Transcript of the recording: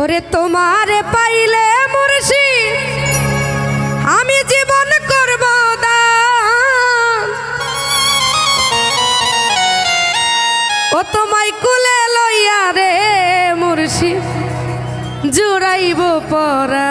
ওরে তোমার পাইলে মুর্শি আমি জীবন করব ও তোমায় কুলে লইয়া রে মুর্শি জুড়াইব পরা